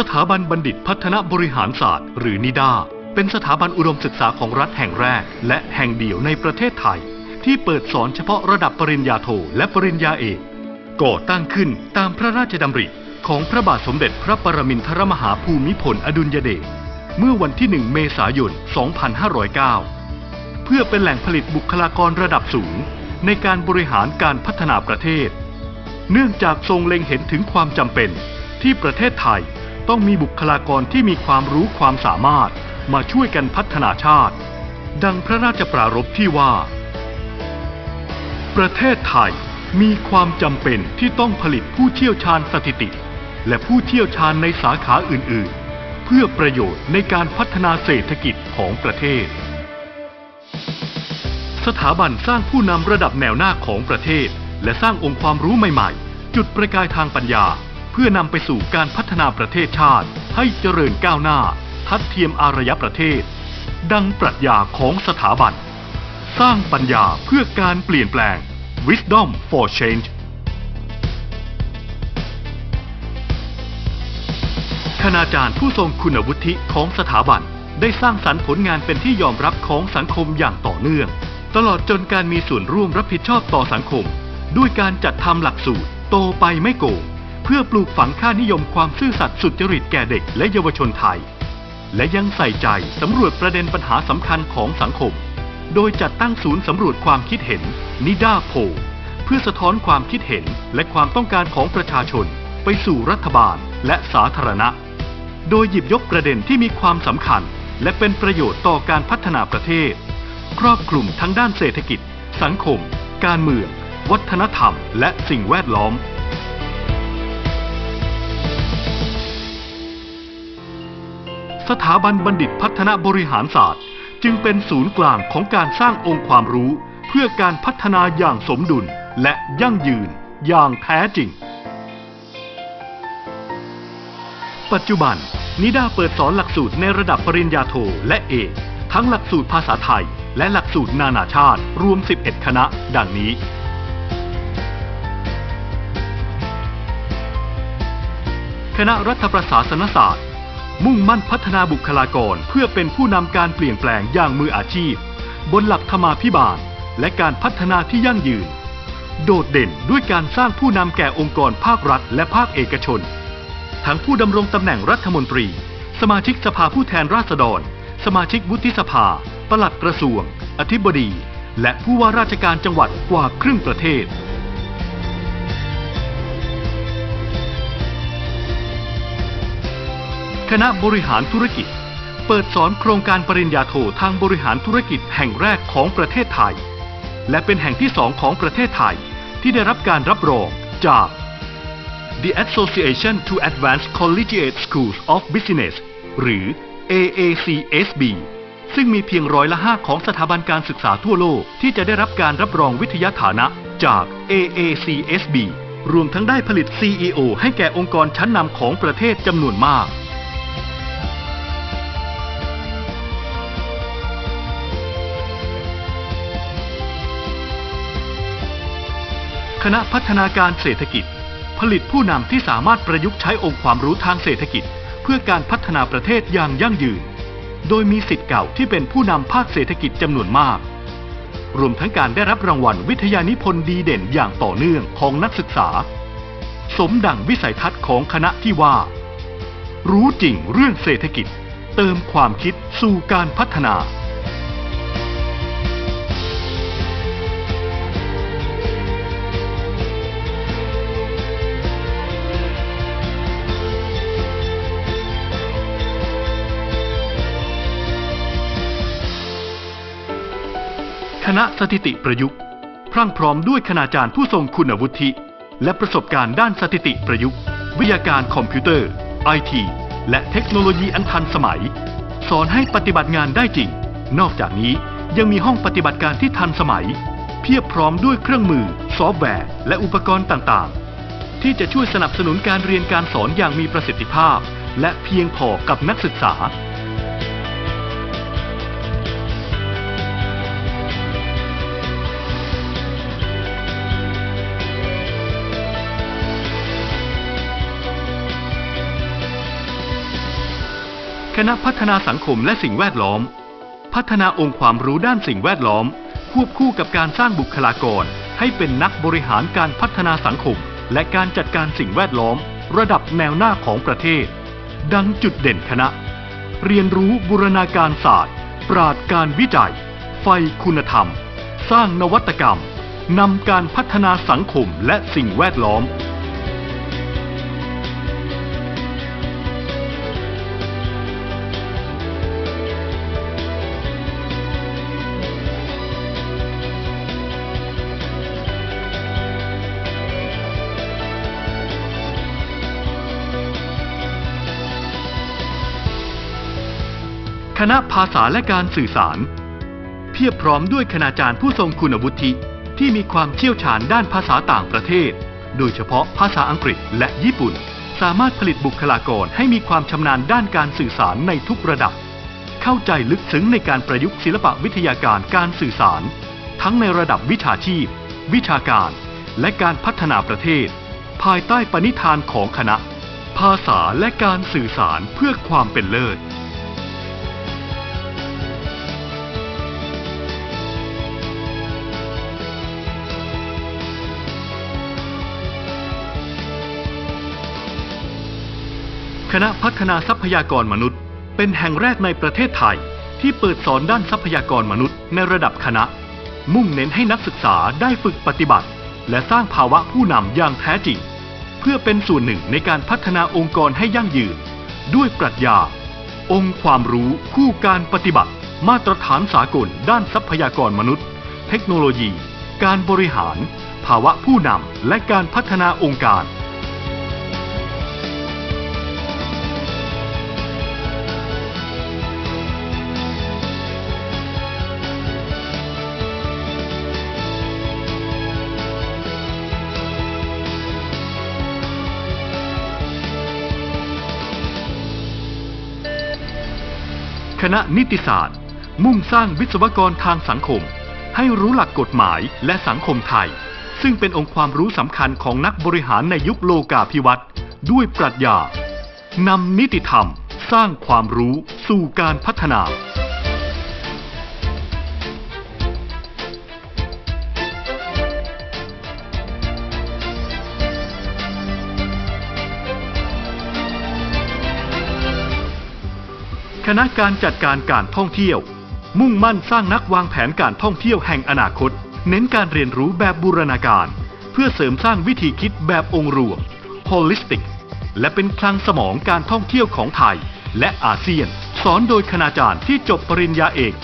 สถาบันบัณฑิตพัฒนบริหารศาสตร์ หรือนิดา เป็นสถาบันอุดมศึกษาของรัฐแห่งแรก และแห่งเดียวในประเทศไทย ที่เปิดสอนเฉพาะระดับปริญญาโทและปริญญาเอกก่อตั้งขึ้นตามพระราชดำริของพระบาทสมเด็จพระปรมินทรมหาภูมิพลอดุลยเดชเมื่อวันที่ 1 เมษายน 2509 เพื่อเป็นแหล่งผลิตบุคลากรระดับสูง ในการบริหารการพัฒนาประเทศ เนื่องจากทรงเล็งเห็นถึงความจำเป็นที่ประเทศไทย ต้องมีบุคลากรที่มีความรู้ความสามารถมาช่วยกันพัฒนาชาติ ดังพระราชปรารภที่ว่า ประเทศไทยมีความจำเป็นที่ต้องผลิตผู้เชี่ยวชาญสถิติ และผู้เชี่ยวชาญในสาขาอื่น ๆ เพื่อประโยชน์ในการพัฒนาเศรษฐกิจของประเทศ สถาบันสร้างผู้นำระดับแนวหน้าของประเทศ และสร้างองค์ความรู้ใหม่ ๆ จุดประกายทางปัญญา เพื่อนำไปสู่การพัฒนาประเทศชาติ ให้เจริญก้าวหน้า ทัดเทียมอารยประเทศ ดังปรัชญาของสถาบัน สร้างปัญญาเพื่อการเปลี่ยนแปลง Wisdom for Change คณาจารย์ผู้ทรงคุณวุฒิของสถาบัน ได้สร้างสรรค์ผลงานเป็นที่ยอมรับของสังคมอย่างต่อเนื่อง ตลอดจนการมีส่วนร่วมรับผิดชอบต่อสังคม ด้วยการจัดทำหลักสูตรโตไปไม่โกง เพื่อปลูกฝังค่านิยมความซื่อสัตย์สุจริตแก่เด็กและเยาวชนไทย และยังใส่ใจสำรวจประเด็นปัญหาสำคัญของสังคม โดยจัดตั้งศูนย์สำรวจความคิดเห็นนิด้าโพเพื่อสะท้อนความคิดเห็นและความต้องการของประชาชน ไปสู่รัฐบาลและสาธารณะ โดยหยิบยกประเด็นที่มีความสำคัญ และเป็นประโยชน์ต่อการพัฒนาประเทศ ครอบคลุมทั้งด้านเศรษฐกิจ สังคม การเมือง วัฒนธรรม และสิ่งแวดล้อม สถาบันบัณฑิตพัฒนบริหารศาสตร์ จึงเป็นศูนย์กลางของการสร้างองค์ความรู้ เพื่อการพัฒนาอย่างสมดุลและยั่งยืนอย่างแท้จริง ปัจจุบัน นิด้าเปิดสอนหลักสูตรในระดับปริญญาโทและเอกทั้งหลักสูตรภาษาไทย และหลักสูตรนานาชาติ รวม 11 คณะ ดังนี้ คณะรัฐประศาสนศาสตร์ มุ่งมั่นพัฒนาบุคลากรเพื่อเป็นผู้นำการเปลี่ยนแปลงอย่างมืออาชีพ บนหลักธรรมาภิบาล และการพัฒนาที่ยั่งยืน โดดเด่นด้วยการสร้างผู้นำแก่องค์กรภาครัฐ และภาคเอกชน ทั้งผู้ดำรงตำแหน่งรัฐมนตรี สมาชิกสภาผู้แทนราษฎร สมาชิกวุฒิสภา ปลัดกระทรวง อธิบดี และผู้ว่าราชการจังหวัดกว่าครึ่งประเทศ คณะบริหารธุรกิจ เปิดสอนโครงการปริญญาโททางบริหารธุรกิจแห่งแรกของประเทศไทย และเป็นแห่งที่สองของประเทศไทย ที่ได้รับการรับรองจาก The Association to Advance Collegiate Schools of Business หรือ AACSB ซึ่งมีเพียงร้อยละ5ของสถาบันการศึกษาทั่วโลก ที่จะได้รับการรับรองวิทยาฐานะจาก AACSB รวมทั้งได้ผลิต CEO ให้แก่องค์กรชั้นนำของประเทศจำนวนมาก คณะพัฒนาการเศรษฐกิจ ผลิตผู้นำที่สามารถประยุกต์ใช้องค์ความรู้ทางเศรษฐกิจ เพื่อการพัฒนาประเทศอย่างยั่งยืน โดยมีสิทธิ์เก่าที่เป็นผู้นำภาคเศรษฐกิจจำนวนมาก รวมทั้งการได้รับรางวัลวิทยานิพนธ์ดีเด่นอย่างต่อเนื่องของนักศึกษา สมดังวิสัยทัศน์ของคณะที่ว่า รู้จริงเรื่องเศรษฐกิจ เติมความคิดสู่การพัฒนา ณะสถิติประยุกต์ พรั่งพร้อมด้วยคณาจารย์ผู้ทรงคุณวุฒิ และประสบการณ์ด้านสถิติประยุกต์ วิทยาการคอมพิวเตอร์ไอทีและเทคโนโลยีอันทันสมัย สอนให้ปฏิบัติงานได้จริง นอกจากนี้ยังมีห้องปฏิบัติการที่ทันสมัย เพียบพร้อมด้วยเครื่องมือ ซอฟต์แวร์ และอุปกรณ์ต่างๆ ที่จะช่วยสนับสนุนการเรียนการสอนอย่างมีประสิทธิภาพ และเพียงพอกับนักศึกษา คณะพัฒนาสังคมและสิ่งแวดล้อม พัฒนาองค์ความรู้ด้านสิ่งแวดล้อม ควบคู่กับการสร้างบุคลากร ให้เป็นนักบริหารการพัฒนาสังคม และการจัดการสิ่งแวดล้อม ระดับแนวหน้าของประเทศ ดังจุดเด่นคณะ เรียนรู้บูรณาการศาสตร์ ปราดการวิจัย ไฟคุณธรรม สร้างนวัตกรรมนำการพัฒนาสังคมและสิ่งแวดล้อม คณะภาษาและการสื่อสาร เพียบพร้อมด้วยคณาจารย์ผู้ทรงคุณวุฒิที่มีความเชี่ยวชาญด้านภาษาต่างประเทศ โดยเฉพาะภาษาอังกฤษและญี่ปุ่น สามารถผลิตบุคลากรให้มีความชำนาญด้านการสื่อสารในทุกระดับ เข้าใจลึกซึ้งในการประยุกต์ศิลปะวิทยาการการสื่อสาร ทั้งในระดับวิชาชีพ วิชาการ และการพัฒนาประเทศ ภายใต้ปณิธานของคณะ ภาษาและการสื่อสารเพื่อความเป็นเลิศ คณะพัฒนาทรัพยากรมนุษย์ เป็นแห่งแรกในประเทศไทย ที่เปิดสอนด้านทรัพยากรมนุษย์ในระดับคณะ มุ่งเน้นให้นักศึกษาได้ฝึกปฏิบัติ และสร้างภาวะผู้นำอย่างแท้จริง เพื่อเป็นส่วนหนึ่งในการพัฒนาองค์กรให้ยั่งยืน ด้วยปรัชญา องค์ความรู้คู่การปฏิบัติ มาตรฐานสากลด้านทรัพยากรมนุษย์ เทคโนโลยี การบริหาร ภาวะผู้นำและการพัฒนาองค์การ คณะนิติศาสตร์ มุ่งสร้างวิศวกรทางสังคม ให้รู้หลักกฎหมายและสังคมไทย ซึ่งเป็นองค์ความรู้สำคัญของนักบริหารในยุคโลกาภิวัตน์ด้วยปรัชญานำนิติธรรม สร้างความรู้สู่การพัฒนา คณะการจัดการการท่องเที่ยว มุ่งมั่นสร้างนักวางแผนการท่องเที่ยวแห่งอนาคต เน้นการเรียนรู้แบบบูรณาการ เพื่อเสริมสร้างวิธีคิดแบบองค์รวม holistic และเป็นคลังสมองการท่องเที่ยวของไทย และอาเซียน สอนโดยคณาจารย์ที่จบปริญญาเอก 100%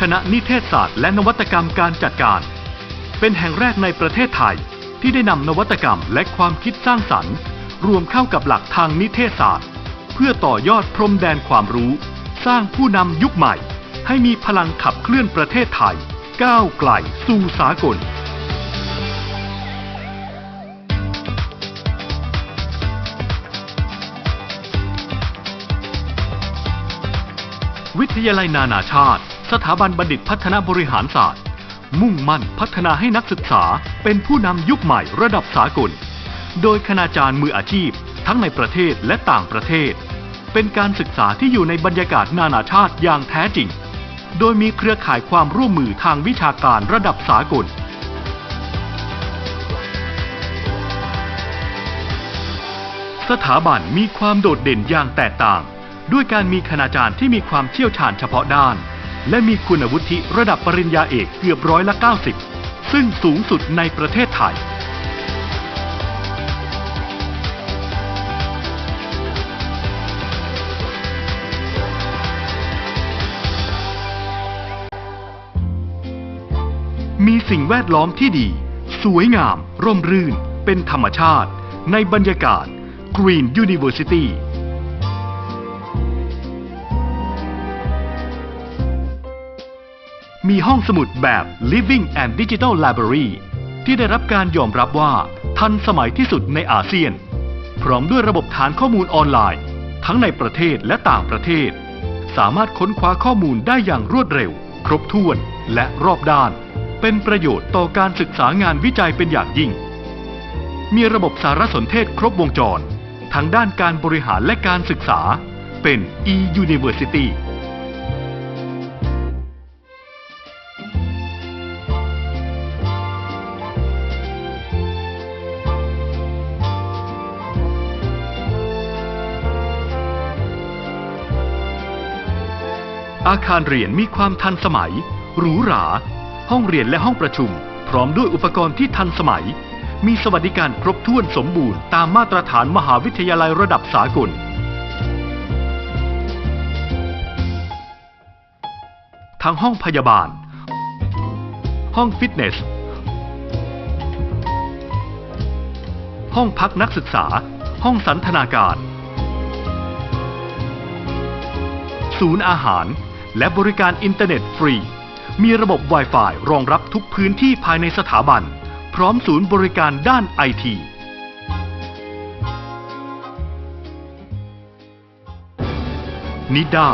คณะนิเทศศาสตร์และนวัตกรรมการจัดการ เป็นแห่งแรกในประเทศไทย ที่ได้นำนวัตกรรมและความคิดสร้างสรรค์ รวมเข้ากับหลักทางนิเทศศาสตร์ เพื่อต่อยอดพรมแดนความรู้ สร้างผู้นำยุคใหม่ ให้มีพลังขับเคลื่อนประเทศไทย ก้าวไกลสู่สากลวิทยาลัยนานาชาติ สถาบันบัณฑิตพัฒนาบริหารศาสตร์ มุ่งมั่นพัฒนาให้นักศึกษาเป็นผู้นำยุคใหม่ระดับสากล โดยคณาจารย์มืออาชีพ ทั้งในประเทศและต่างประเทศ เป็นการศึกษาที่อยู่ในบรรยากาศนานาชาติอย่างแท้จริง โดยมีเครือข่ายความร่วมมือทางวิชาการระดับสากลสถาบันมีความโดดเด่นอย่างแตกต่าง ด้วยการมีคณาจารย์ที่มีความเชี่ยวชาญเฉพาะด้าน และมีคุณวุฒิระดับปริญญาเอกเกือบร้อยละ 90 ซึ่งสูงสุดในประเทศไทย มีสิ่งแวดล้อมที่ดี สวยงาม ร่มรื่น เป็นธรรมชาติ ในบรรยากาศ Green University มีห้องสมุดแบบ Living and Digital Library ที่ได้รับการยอมรับว่าทันสมัยที่สุดในอาเซียน พร้อมด้วยระบบฐานข้อมูลออนไลน์ ทั้งในประเทศและต่างประเทศ สามารถค้นคว้าข้อมูลได้อย่างรวดเร็ว ครบถ้วนและรอบด้าน เป็นประโยชน์ต่อการศึกษางานวิจัยเป็นอย่างยิ่ง มีระบบสารสนเทศครบวงจร ทั้งด้านการบริหารและการศึกษาเป็น e-University อาคารเรียนมีความทันสมัย หรูหรา ห้องเรียนและห้องประชุม พร้อมด้วยอุปกรณ์ที่ทันสมัย มีสวัสดิการครบถ้วนสมบูรณ์ตามมาตรฐานมหาวิทยาลัยระดับสากล ทั้งห้องพยาบาล ห้องฟิตเนส ห้องพักนักศึกษา ห้องสันทนาการ ศูนย์อาหาร และบริการอินเทอร์เน็ตฟรี มีระบบ Wi-Fi รองรับทุกพื้นที่ภายในสถาบัน พร้อมศูนย์บริการด้านไอทีนิด้า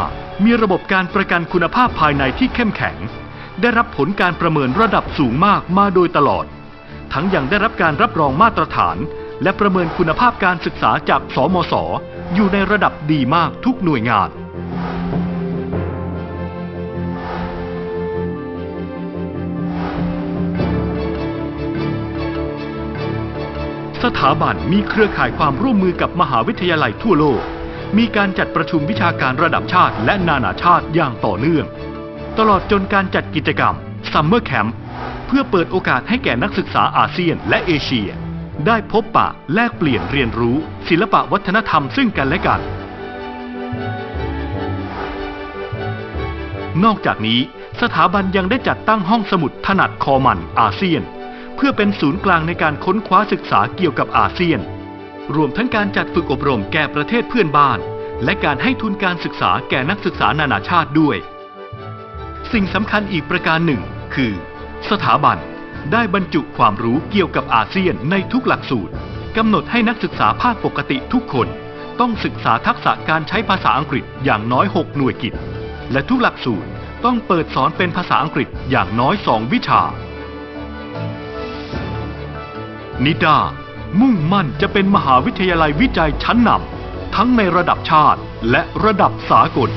มีระบบการประกันคุณภาพภายในที่เข้มแข็ง ได้รับผลการประเมินระดับสูงมากมาโดยตลอด ทั้งยังได้รับการรับรองมาตรฐาน และประเมินคุณภาพการศึกษาจากสมศอยู่ในระดับดีมากทุกหน่วยงาน ถาบันมีเครือข่ายความร่วมมือกับมหาวิทยาลัยทั่วโลก มีการจัดประชุมวิชาการระดับชาติและนานาชาติอย่างต่อเนื่อง ตลอดจนการจัดกิจกรรม Summer Camp เพื่อเปิดโอกาสให้แก่นักศึกษาอาเซียนและเอเชีย ได้พบปะแลกเปลี่ยนเรียนรู้ ศิลปะวัฒนธรรมซึ่งกันและกัน นอกจากนี้สถาบันยังได้จัดตั้งห้องสมุดถนัดคอมันอาเซียน เพื่อเป็นศูนย์กลางในการค้นคว้าศึกษาเกี่ยวกับอาเซียน รวมทั้งการจัดฝึกอบรมแก่ประเทศเพื่อนบ้าน และการให้ทุนการศึกษาแก่นักศึกษานานาชาติด้วย สิ่งสำคัญอีกประการหนึ่ง คือ สถาบันได้บรรจุความรู้เกี่ยวกับอาเซียนในทุกหลักสูตรกำหนดให้นักศึกษาภาคปกติทุกคน ต้องศึกษาทักษะการใช้ภาษาอังกฤษอย่างน้อย 6 หน่วยกิตและทุกหลักสูตรต้องเปิดสอนเป็นภาษาอังกฤษอย่างน้อย 2 วิชา นิดา มุ่งมั่นจะเป็นมหาวิทยาลัยวิจัยชั้นนำทั้งในระดับชาติและระดับสากล